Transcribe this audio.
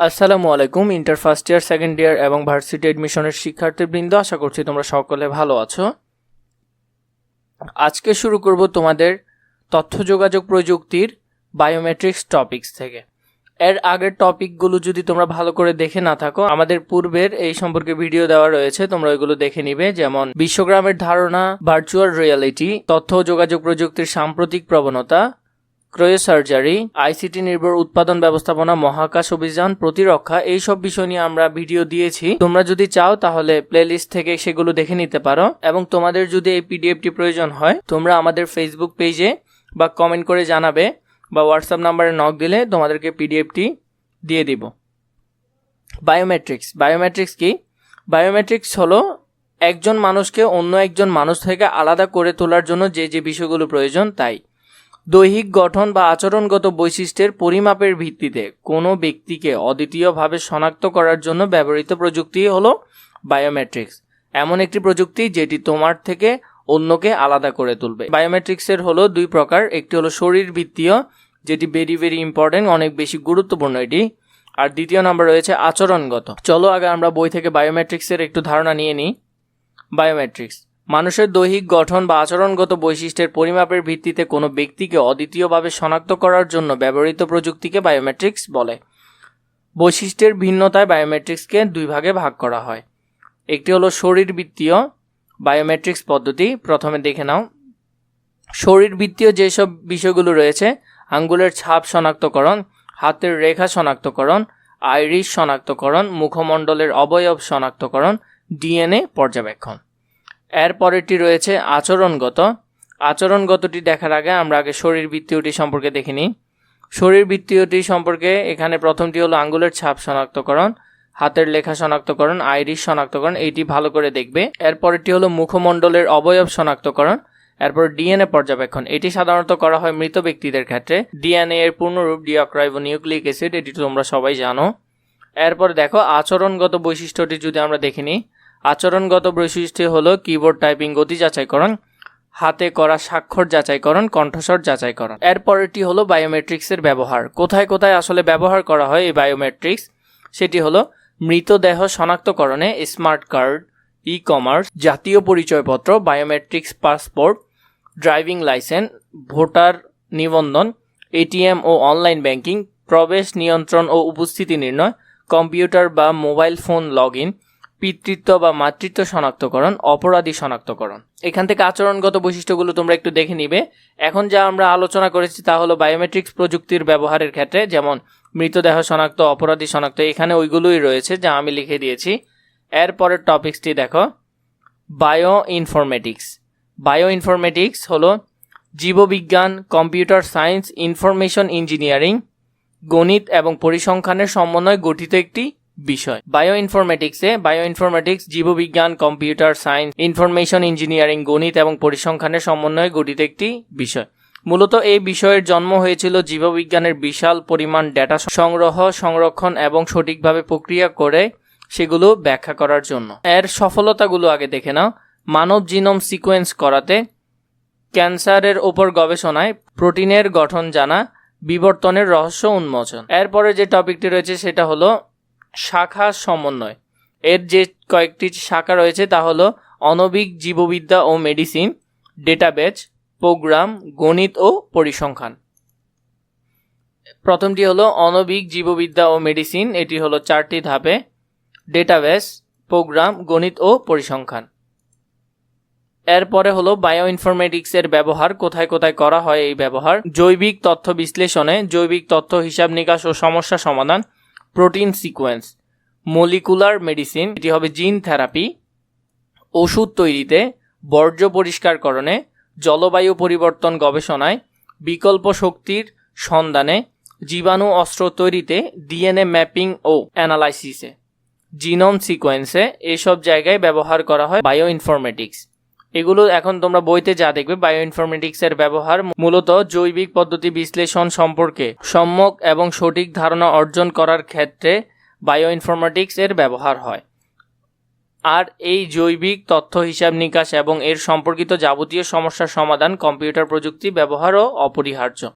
আসসালামু আলাইকুম inter first year second year এবং ভার্সিটি এডমিশনের শিক্ষার্থীবৃন্দ, আশা করছি তোমরা সকলে ভালো আছো। আজকে শুরু করব তোমাদের তথ্য যোগাযোগ প্রযুক্তির বায়োমেট্রিক্স টপিকস থেকে। এর আগের টপিকগুলো যদি তোমরা ভালো করে দেখে না থাকো, আমাদের পূর্বের এই সম্পর্কে ভিডিও দেওয়া রয়েছে, তোমরা ওইগুলো দেখে নিবে, যেমন বিশ্বগ্রামের ধারণা ভার্চুয়াল রিয়ালিটি তথ্য যোগাযোগ প্রযুক্তির সাম্প্রতিক প্রবণতা ক্রয় সার্জারি, আইসিটি নির্ভর উৎপাদন ব্যবস্থাপনা, মহাকাশ অভিযান, প্রতিরক্ষা এই সব বিষয় নিয়ে আমরা ভিডিও দিয়েছি। তোমরা যদি চাও তাহলে প্লেলিস্ট থেকে সেগুলো দেখে নিতে পারো। এবং তোমাদের যদি এই পিডিএফটি প্রয়োজন হয়, তোমরা আমাদের ফেসবুক পেজে বা কমেন্ট করে জানাবে বা হোয়াটসঅ্যাপ নাম্বারে নক দিলে তোমাদেরকে পিডিএফটি দিয়ে দিব। বায়োমেট্রিক্স বায়োমেট্রিক্স কি? বায়োমেট্রিক্স হলো একজন মানুষকে অন্য একজন মানুষ থেকে আলাদা করে তোলার জন্য যে যে বিষয়গুলো প্রয়োজন, তাই। দৈহিক গঠন বা আচরণগত বৈশিষ্ট্যের পরিমাপের ভিত্তিতে কোনো ব্যক্তিকে অদ্বিতীয়ভাবে শনাক্ত করার জন্য ব্যবহৃত প্রযুক্তি হলো বায়োমেট্রিক্স এমন একটি প্রযুক্তি যেটি তোমার থেকে অন্যকে আলাদা করে তুলবে। বায়োমেট্রিক্সের হলো দুই প্রকার, একটি হলো শরীর ভিত্তীয় যেটি ভেরি ভেরি ইম্পর্টেন্ট অনেক বেশি গুরুত্বপূর্ণ এটি, আর দ্বিতীয় নাম্বার রয়েছে আচরণগত। চলো আগে আমরা বই থেকে বায়োমেট্রিক্সের একটু ধারণা নিয়ে নিই। বায়োমেট্রিক্স মানুষের দৈহিক গঠন বা আচরণগত বৈশিষ্ট্যের পরিমাপের ভিত্তিতে কোনো ব্যক্তিকে অদ্বিতীয়ভাবে শনাক্ত করার জন্য ব্যবহৃত প্রযুক্তিকে বায়োমেট্রিক্স বলে। বৈশিষ্ট্যের ভিন্নতায় বায়োমেট্রিক্সকে দুই ভাগে ভাগ করা হয়। একটি হলো শরীরবৃত্তীয় বায়োমেট্রিক্স পদ্ধতি, প্রথমে দেখে নাও। শরীরবৃত্তীয় যেসব বিষয়গুলো রয়েছে, আঙ্গুলের ছাপ শনাক্তকরণ, হাতের রেখা শনাক্তকরণ, আইরিশ শনাক্তকরণ, মুখমণ্ডলের অবয়ব শনাক্তকরণ, ডিএনএ পর্যবেক্ষণ। এর পরেরটি রয়েছে আচরণগত। আচরণগতটি দেখার আগে আমরা আগে শরীরবৃত্তীয়টি সম্পর্কে দেখে নিই। শরীরবৃত্তীয়টি সম্পর্কে এখানে প্রথমটি হলো আঙ্গুলের ছাপ শনাক্তকরণ, হাতের লেখা শনাক্তকরণ, আইরিশ শনাক্তকরণ, এইটি ভালো করে দেখবে। এরপরেরটি হলো মুখমণ্ডলের অবয়ব শনাক্তকরণ, এরপর ডিএনএ পর্যবেক্ষণ। এটি সাধারণত করা হয় মৃত ব্যক্তিদের ক্ষেত্রে। ডিএনএ এর পূর্ণরূপ ডিঅক্রাইবো নিউক্লিক অ্যাসিড, এটি তোমরা সবাই জানো। এরপর দেখো, আচরণগত বৈশিষ্ট্যটি যদি আমরা দেখে নিই আচরণগত বৈশিষ্ট্য হলো কিবোর্ড টাইপিং গতি যাচাইকরণ, হাতে করা স্বাক্ষর যাচাইকরণ, কণ্ঠস্বর যাচাইকরণ। এরপরেরটি হলো বায়োমেট্রিক্সের ব্যবহার। কোথায় কোথায় আসলে ব্যবহার করা হয় এই বায়োমেট্রিক্স সেটি হলো মৃতদেহ শনাক্তকরণে স্মার্ট কার্ড ই কমার্স জাতীয় পরিচয়পত্র biometrics passport driving licence voter নিবন্ধন, এটিএম ও অনলাইন ব্যাংকিং প্রবেশ নিয়ন্ত্রণ ও উপস্থিতি নির্ণয় কম্পিউটার বা মোবাইল ফোন লগ ইন পিতৃত্ব বা মাতৃত্ব শনাক্তকরণ, অপরাধী শনাক্তকরণ। এখান থেকে আচরণগত বৈশিষ্ট্যগুলো তোমরা একটু দেখে নিবে। এখন যা আমরা আলোচনা করেছি তা হলো বায়োমেট্রিক্স প্রযুক্তির ব্যবহারের ক্ষেত্রে, যেমন মৃতদেহ শনাক্ত, অপরাধী শনাক্ত, এখানে ওইগুলোই রয়েছে যা আমি লিখে দিয়েছি। এরপরের টপিক্সটি দেখো। বায়ো ইনফরমেটিক্স বায়ো ইনফরমেটিক্স হলো জীববিজ্ঞান কম্পিউটার সায়েন্স ইনফরমেশন ইঞ্জিনিয়ারিং গণিত এবং পরিসংখ্যানের সমন্বয়ে গঠিত একটি বিষয়। বায়ো ইনফরমেটিক্সে বায়ো ইনফরমেটিক্স জীববিজ্ঞান কম্পিউটার সায়েন্স ইনফরমেশন ইঞ্জিনিয়ারিং গণিত এবং পরিসংখ্যানের সমন্বয়ে গঠিত একটি বিষয়। মূলত এই বিষয়ের জন্ম হয়েছিল জীববিজ্ঞানের বিশাল পরিমাণ ডেটা সংগ্রহ, সংরক্ষণ এবং সঠিকভাবে প্রক্রিয়া করে সেগুলো ব্যাখ্যা করার জন্য। এর সফলতাগুলো আগে দেখে নাও। মানব জিনোম সিকোয়েন্স করাতে ক্যান্সারের ওপর গবেষণায় প্রোটিনের গঠন জানা বিবর্তনের রহস্য উন্মোচন। এরপরে যে টপিকটি রয়েছে সেটা হলো শাখা সমন্বয়। এর যে কয়েকটি শাখা রয়েছে তা হলো অনবিক জীববিদ্যা ও মেডিসিন, ডেটাবেজ, প্রোগ্রাম, গণিত ও পরিসংখ্যান। প্রথমটি হলো অনবিক জীববিদ্যা ও মেডিসিন, এটি হলো চারটি ধাপে ডেটাবেস প্রোগ্রাম, গণিত ও পরিসংখ্যান। এরপরে হলো বায়ো ইনফরমেটিক্সের ব্যবহার, কোথায় কোথায় করা হয় এই ব্যবহার, জৈবিক তথ্য বিশ্লেষণে, জৈবিক তথ্য হিসাব নিকাশ ও সমস্যা সমাধান প্রোটিন সিকোয়েন্স, মলিকুলার মেডিসিন, এটি হবে জিন থেরাপি, ওষুধ তৈরিতে, বর্জ্য পরিষ্কারকরণে, জলবায়ু পরিবর্তন গবেষণায়, বিকল্প শক্তির সন্ধানে, জীবাণু অস্ত্র তৈরিতে, ডিএনএ ম্যাপিং ও অ্যানালাইসিসে। জিনোম সিকোয়েন্সে এসব জায়গায় ব্যবহার করা হয় বায়ো ইনফরমেটিক্স এগুলো এখন তোমরা বইতে যা দেখবে বায়ো ইনফরমেটিক্সের ব্যবহার, মূলত জৈবিক পদ্ধতি বিশ্লেষণ সম্পর্কে সম্যক এবং সঠিক ধারণা অর্জন করার ক্ষেত্রে বায়ো ইনফরমেটিক্স এর ব্যবহার হয়। আর এই জৈবিক তথ্য হিসাব নিকাশ এবং এর সম্পর্কিত যাবতীয় সমস্যার সমাধান কম্পিউটার প্রযুক্তি ব্যবহারও অপরিহার্য।